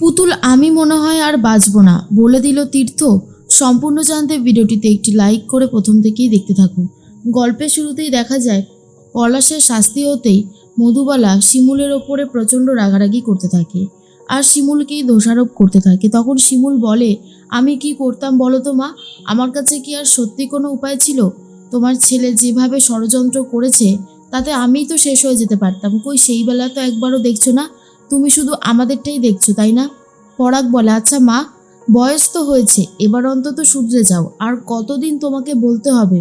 পুতুল, আমি মনে হয় আর বাঁচব না, বলে দিল তীর্থ। সম্পূর্ণ জানতে ভিডিওটিতে একটি লাইক করে প্রথম থেকেই দেখতে থাকুন। গল্পের শুরুতেই দেখা যায়, পলাশের শাস্তি হতেই মধুবালা শিমুলের ওপরে প্রচণ্ড রাগারাগি করতে থাকে। আর শিমুলকেই দোষারোপ করতে থাকে। তখন শিমুল বলে, আমি কি করতাম বলো তো মা? আমার কাছে কি আর সত্যি কোনো উপায় ছিল? তোমার ছেলে যেভাবে ষড়যন্ত্র করেছে, তাতে আমিই তো শেষ হয়ে যেতে পারতাম। কই, সেই বেলা তো একবারও দেখছ না? তুমি শুধু আমাদেরটাই দেখছ, তাই না? পরাগ বলে আচ্ছা মা, বয়স তো হয়েছে, এবার অন্তত শুধরে যাও, আর কতদিন তোমাকে বলতে হবে?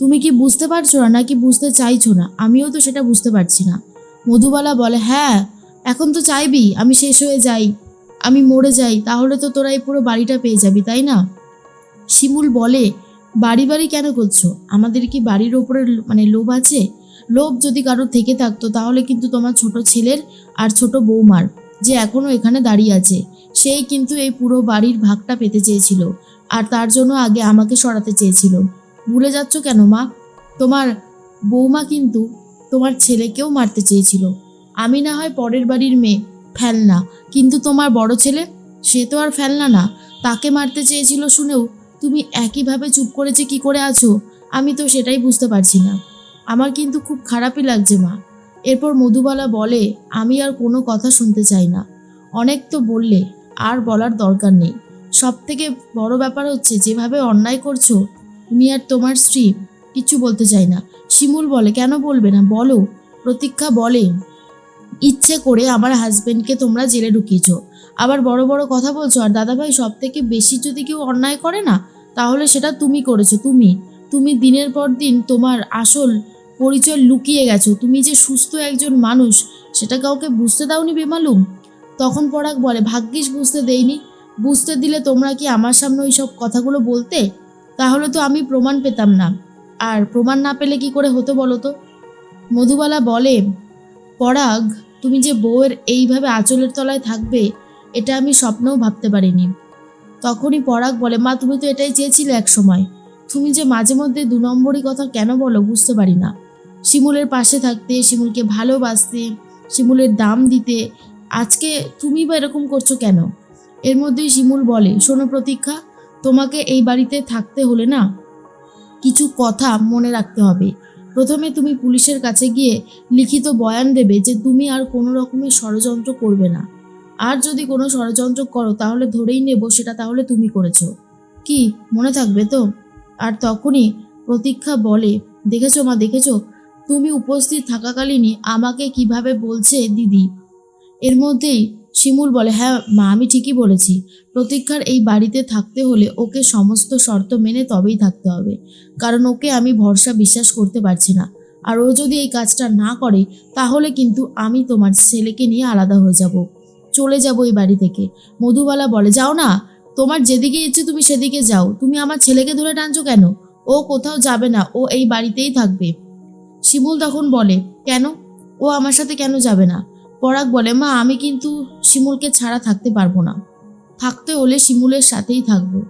তুমি কি বুঝতে পারছ না, নাকি বুঝতে চাইছো না? আমিও তো সেটা বুঝতে পারছি না। মধুবালা বলে হ্যাঁ এখন তো চাইবি, আমি শেষ হয়ে যাই, আমি মরে যাই, তাহলে তো তোরা এই পুরো বাড়িটা পেয়ে যাবি, তাই না? শিমুল বলে, বাড়ি বাড়ি কেন করছ? আমাদের কি বাড়ির ওপরে মানে লোভ আছে? লোভ যদি কারোর থেকে থাকতো, তাহলে কিন্তু তোমার ছোট ছেলের আর ছোট বৌমার যে এখনও এখানে দাঁড়িয়ে আছে, সেই কিন্তু এই পুরো বাড়ির ভাগটা পেতে চেয়েছিল আর তার জন্য আগে আমাকে সরাতে চেয়েছিল। ভুলে যাচ্ছ কেন মা? তোমার বৌমা কিন্তু তোমার ছেলেকেও মারতে চেয়েছিল। আমি না হয় পরের বাড়ির মেয়ে, ফেলনা। কিন্তু তোমার বড় ছেলে, সে তো আর ফেলনা না। তাকে মারতে চেয়েছিল শুনেও তুমি একইভাবে চুপ করেছে কি করে আছো, আমি তো সেটাই বুঝতে পারছি না। আমার কিন্তু খুব খারাপই লাগছে, মা। এরপর মধুবালা বলে, আমি আর কোনো কথা শুনতে চাই না। অনেক তো বললে, আর বলার দরকার নেই। সব থেকে বড় ব্যাপার হচ্ছে, যেভাবে অন্যায় করছ, তুমি আর তোমার স্ত্রী কিছু বলতে চাই না। শিমুল বলে, কেন বলবে না? বলো। প্রতীক্ষা বলে, ইচ্ছে করে আমার হাজবেন্ডকে তোমরা জেলে ঢুকিয়েছো। আবার বড় বড় কথা বলছো, আর দাদাভাই সব থেকে বেশি যদি কেউ অন্যায় করে না, তাহলে সেটা তুমি করেছ, তুমি। তুমি দিনের পর দিন তোমার আসল পরিচয় লুকিয়ে গেছো। তুমি যে সুস্থ একজন মানুষ, সেটা কাউকে বুঝতে দাওনি বেমালুম? তখন পরাগ বলে, ভাগ্যিস বুঝতে দেইনি। বুঝতে দিলে তোমরা কি আমার সামনে ওই সব কথাগুলো বলতে? তাহলে তো আমি প্রমাণ পেতাম না। আর প্রমাণ না পেলে কি করে হতো বলো তো? মধুবালা বলে, পরাগ, তুমি যে বউয়ের এইভাবে আঁচলের তলায় থাকবে, এটা আমি স্বপ্নেও ভাবতে পারিনি। তখনই পরাগ বলে, মা, তুমি তো এটাই চেয়েছিলে এক সময় তুমি যে মাঝে মধ্যে দু নম্বরই কথা কেন বলো বুঝতে পারি না। শিমুলের পাশে থাকতে, শিমুলকে ভালোবাসতে, শিমুলের দাম দিতে, আজকে তুমি বা এরকম করছ কেন? এর মধ্যেই শিমুল বলে, শোনো প্রতীক্ষা, তোমাকে এই বাড়িতে থাকতে হলে না কিছু কথা মনে রাখতে হবে। প্রথমে তুমি পুলিশের কাছে গিয়ে লিখিত বয়ান দেবে যে তুমি আর কোনো রকমের ষড়যন্ত্র করবে না। আর যদি কোনো ষড়যন্ত্র করো, তাহলে ধরেই নেব সেটা তাহলে তুমি করেছ। কি, মনে থাকবে তো? আর তখনই প্রতীক্ষা বলে, দেখেছ মা, দেখেছ? তুমি উপস্থিত থাকাকালীনই আমাকে কীভাবে বলছে দিদি? এর মধ্যেই শিমুল বলে হ্যাঁ মা, আমি ঠিকই বলেছি। প্রতীক্ষার এই বাড়িতে থাকতে হলে ওকে সমস্ত শর্ত মেনে তবেই থাকতে হবে। কারণ ওকে আমি ভরসা বিশ্বাস করতে পারছি না। আর ও যদি এই কাজটা না করে, তাহলে কিন্তু আমি তোমার ছেলেকে নিয়ে আলাদা হয়ে যাব। চলে যাব এই বাড়ি থেকে। মধুবালা বলে, যাও না। তোমার যেদিকে ইচ্ছে তুমি সেদিকে যাও। তুমি আমার ছেলেকে ধরে টানছো কেন? ও কোথাও যাবে না। ও এই বাড়িতেই থাকবে। শিমুল তখন বলে, কেন? ও আমার সাথে কেন যাবে না? পরাগ বলে, মা, আমি কিন্তু শিমুলকে ছাড়া থাকতে পারব না। থাকতে হলে শিমুলের সাথেই থাকব।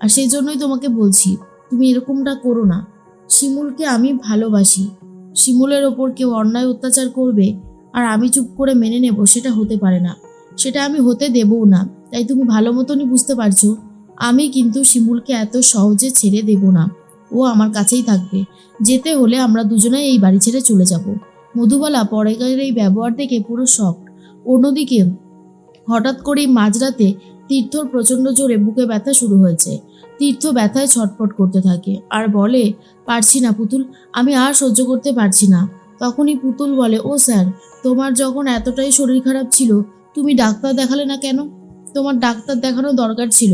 আর সেই জন্যই তোমাকে বলছি, তুমি এরকমটা করো না। শিমুলকে আমি ভালোবাসি। শিমুলের ওপর কেউ অন্যায় অত্যাচার করবে আর আমি চুপ করে মেনে নেব, সেটা হতে পারে না। সেটা আমি হতে দেবও না। তাই তুমি ভালো মতনই বুঝতে পারছ, আমি কিন্তু শিমুলকে এত সহজে ছেড়ে দেব না। ও আমার কাছেই থাকবে। যেতে হলে আমরা দুজনেই এই বাড়ি ছেড়ে চলে যাব। মধুবালা পরের এই ব্যবহার দেখে পুরো শখ অন্যদিকে হঠাৎ করেই মাঝরাতে তীর্থর প্রচণ্ড জোরে বুকে ব্যথা শুরু হয়েছে। তীর্থ ব্যথায় ছটফট করতে থাকে। আর বলে, পারছি না পুতুল, আমি আর সহ্য করতে পারছি না। তখনই পুতুল বলে, ও স্যার, তোমার যখন এতটাই শরীর খারাপ ছিল, তুমি ডাক্তার দেখালে না কেন? তোমার ডাক্তার দেখানো দরকার ছিল।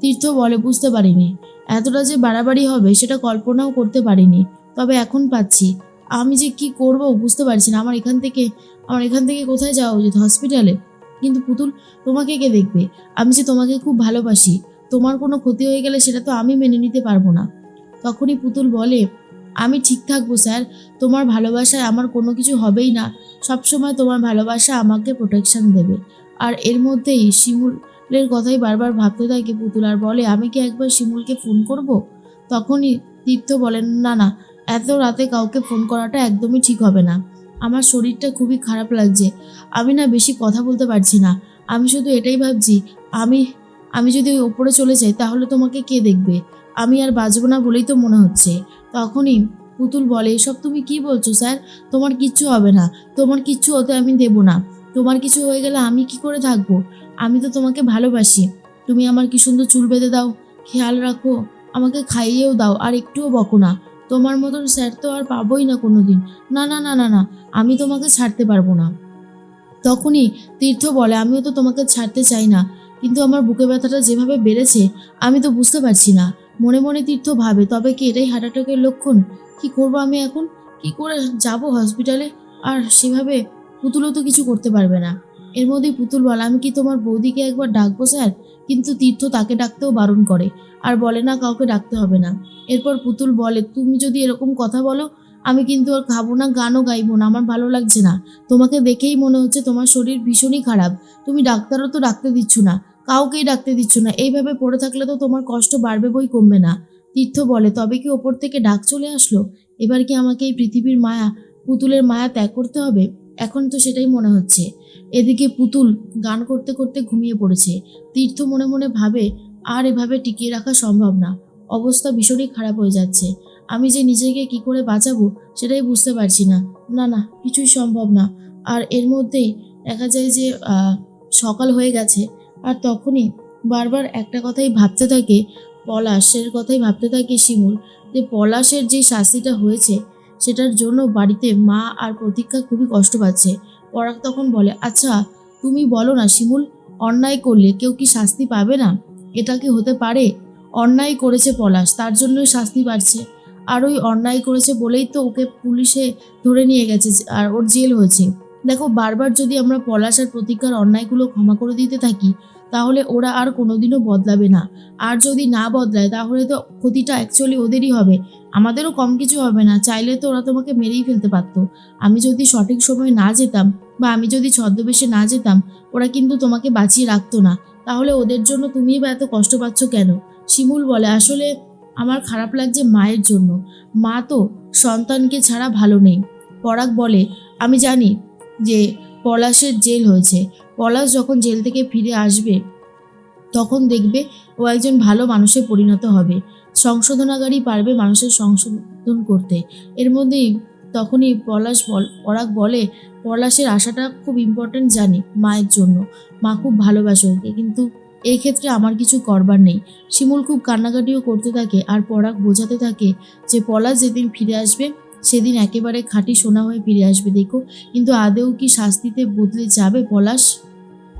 তীর্থ বলে, বুঝতে পারিনি। এতটা যে বাড়াবাড়ি হবে সেটা কল্পনাও করতে পারিনি। তবে এখন পাচ্ছি। আমি যে কি করব বুঝতে পারছি না। আমার এখান থেকে, আমার এখান থেকে কোথায় যাওয়া উচিত? হসপিটালে? কিন্তু পুতুল, তোমাকে কে দেখবে? আমি যে তোমাকে খুব ভালোবাসি, তোমার কোনো ক্ষতি হয়ে গেলে সেটা তো আমি মেনে নিতে পারব না। তখনই পুতুল বলে, আমি ঠিক থাকব স্যার। তোমার ভালোবাসায় আমার কোনো কিছু হবেই না। সবসময় তোমার ভালোবাসা আমাকে প্রোটেকশন দেবে। আর এর মধ্যেই শিমুলের কথাই বারবার ভাবতে থাকে পুতুল আর বলে, আমি কি একবার শিমুলকে ফোন করব? তখনই তীর্থ বলেন, না না, এত রাতে কাউকে ফোন করাটা একদমই ঠিক হবে না। আমার শরীরটা খুবই খারাপ লাগছে। আমি না বেশি কথা বলতে পারছি না। আমি শুধু এটাই ভাবছি, আমি আমি যদি ওই ওপরে চলে যাই তাহলে তোমাকে কে দেখবে? আমি আর বাঁচবো না বলেই তো মনে হচ্ছে। তখনই পুতুল বলে, এসব তুমি কি বলছো স্যার? তোমার কিচ্ছু হবে না। তোমার কিচ্ছু হতে আমি দেব না। তোমার কিছু হয়ে গেলে আমি কি করে থাকব? আমি তো তোমাকে ভালোবাসি। তুমি আমার কি সুন্দর চুল বেঁধে দাও? খেয়াল রাখো, আমাকে খাইয়েও দাও, আর একটুও বকো না। তোমার মতন স্যার তো আর পাবোই না কোনো দিন না না না না না, আমি তোমাকে ছাড়তে পারব না। তখনই তীর্থ বলে, আমিও তো তোমাকে ছাড়তে চাই না। কিন্তু আমার বুকে ব্যথাটা যেভাবে বেড়েছে, আমি তো বুঝতে পারছি না। মনে মনে তীর্থ ভাবে, তবে কি এটাই হার্ট অ্যাটাকের লক্ষণ? কি করব আমি এখন? কি করে যাব হসপিটালে আর সেভাবে পুতুলও তো কিছু করতে পারবে না। এর মধ্যেই পুতুল বলে, আমি কি তোমার বৌদিকে একবার ডাকবো, স্যার? কিন্তু তীর্থ তাকে ডাকতেও বারণ করে আর বলে, না, কাউকে ডাকতে হবে না। এরপর পুতুল বলে, তুমি যদি এরকম কথা বলো, আমি কিন্তু আর খাব না, গানও গাইবো না, আমার ভালো লাগছে না। তোমাকে দেখেই মনে হচ্ছে তোমার শরীর ভীষণই খারাপ। তুমি ডাক্তারও তো ডাকতে দিচ্ছ না, কাউকেই ডাকতে দিচ্ছ না। এইভাবে পড়ে থাকলে তো তোমার কষ্ট বাড়বে বই কমবে না। তীর্থ বলে, তবে কি ওপর থেকে ডাক চলে আসলো? এবার কি আমাকে এই পৃথিবীর মায়া, পুতুলের মায়া ত্যাগ করতে হবে? এখন তো সেটাই মনে হচ্ছে। এদিকে পুতুল গান করতে করতে ঘুমিয়ে পড়েছে। তীর্থ মনে মনে ভাবে, আর এভাবে টিকিয়ে রাখা সম্ভব না। অবস্থা ভীষণই খারাপ হয়ে যাচ্ছে। আমি যে নিজেকে কি করে বাঁচাবো সেটাই বুঝতে পারছি না। না না, কিছুই সম্ভব না। আর এর মধ্যেই দেখা যায় যে সকাল হয়ে গেছে। আর তখনই বারবার একটা কথাই ভাবতে থাকে, পলাশের কথাই ভাবতে থাকে শিমুল, যে পলাশের যে শাস্তিটা হয়েছে সেটার জন্য বাড়িতে মা আর প্রতীক্ষা খুবই কষ্ট পাচ্ছে। পরাগ তখন বলে আচ্ছা তুমি বলো না শিমুল, অন্যায় করলে কেউ কি শাস্তি পাবে না? এটা কি হতে পারে? অন্যায় করেছে পলাশ, তার জন্যই শাস্তি পাচ্ছে আর ওই অন্যায় করেছে বলেই তো ওকে পুলিশে ধরে নিয়ে গেছে, আর ওর জেল হয়েছে। দেখো, বারবার যদি আমরা পলাশ আর প্রতীক্ষার অন্যায়গুলো ক্ষমা করে দিতে থাকি, তাহলে ওরা আর কোনোদিনও বদলাবে না। আর যদি না বদলায়, তাহলে তো ক্ষতিটা অ্যাকচুয়ালি ওদেরই হবে। আমাদেরও কম কিছু হবে না। চাইলে তো ওরা তোমাকে মেরেই ফেলতে পারতো। আমি যদি সঠিক সময় না যেতাম বা আমি যদি ছদ্মবেশে না যেতাম, ওরা কিন্তু তোমাকে বাঁচিয়ে রাখতো না। তাহলে ওদের জন্য তুমিই বা এত কষ্ট পাচ্ছ কেন? শিমুল বলে, আসলে আমার খারাপ লাগছে মায়ের জন্য। মা তো সন্তানকে ছাড়া ভালো নেই। পরাগ বলে, আমি জানি যে পলাশের জেল হয়েছে। পলাশ যখন জেল থেকে ফিরে আসবে, তখন দেখবে ও একজন ভালো মানুষে পরিণত হবে। সংশোধনাগারই পারবে মানুষের সংশোধন করতে। এর মধ্যেই তখনই পলাশ বল, পরাগ বলে, পলাশের আশাটা খুব ইম্পর্ট্যান্ট জানি, মায়ের জন্য। মা খুব ভালোবাসে ওকে, কিন্তু এই ক্ষেত্রে আমার কিছু করবার নেই। শিমুল খুব কান্নাকাটিও করতে থাকে আর পরাগ বোঝাতে থাকে যে পলাশ যেদিন ফিরে আসবে সেদিন একেবারে খাঁটি সোনা হয়ে ফিরে আসবে, দেখো। কিন্তু আদেও কি শাস্তিতে বদলে যাবে পলাশ?